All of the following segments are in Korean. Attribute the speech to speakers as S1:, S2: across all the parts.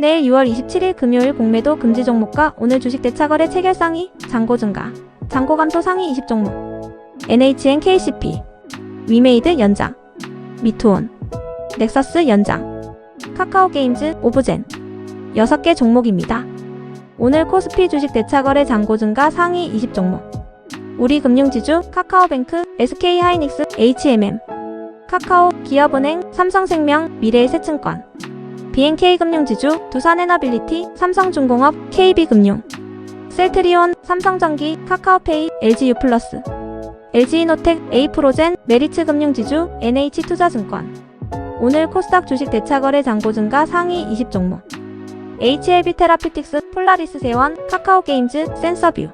S1: 내일 6월 27일 금요일 공매도 금지 종목과 오늘 주식 대차거래 체결 상위, 잔고 증가, 잔고 감소 상위 20 종목, NHN KCP, 위메이드 연장, 미투온, 넥서스 연장, 카카오 게임즈 오브젠 6개 종목입니다. 오늘 코스피 주식 대차거래 잔고 증가 상위 20 종목, 우리 금융지주, 카카오뱅크, SK하이닉스, HMM, 카카오, 기업은행, 삼성생명, 미래에셋증권, BNK금융지주, 두산에너빌리티, 삼성중공업, KB금융, 셀트리온, 삼성전기, 카카오페이, LG유플러스, LG이노텍, A프로젠, 메리츠금융지주, NH투자증권. 오늘 코스닥 주식 대차거래 잔고 증가 상위 20 종목. HLB 테라피틱스, 폴라리스 세원, 카카오게임즈, 센서뷰,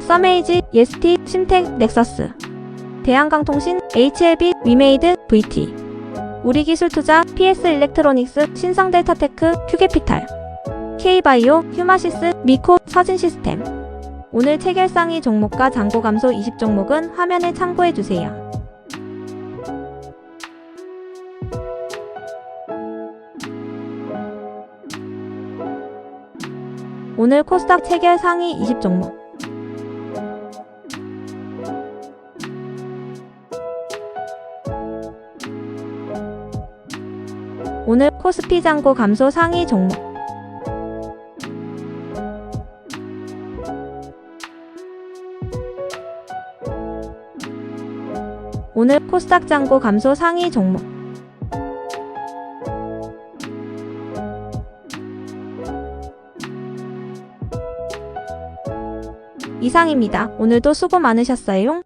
S1: 서메이지, 예스티, 심텍, 넥서스, 대한강통신, HLB, 위메이드, VT, 우리기술투자, PS일렉트로닉스, 신성델타테크, 큐게피탈, K바이오, 휴마시스, 미코, 서진시스템. 오늘 체결상위 종목과 잔고 감소 20종목은 화면에 참고해주세요. 오늘 코스닥 체결 상위 20 종목. 오늘 코스피 잔고 감소 상위 종목. 오늘 코스닥 잔고 감소 상위 종목. 이상입니다. 오늘도 수고 많으셨어요.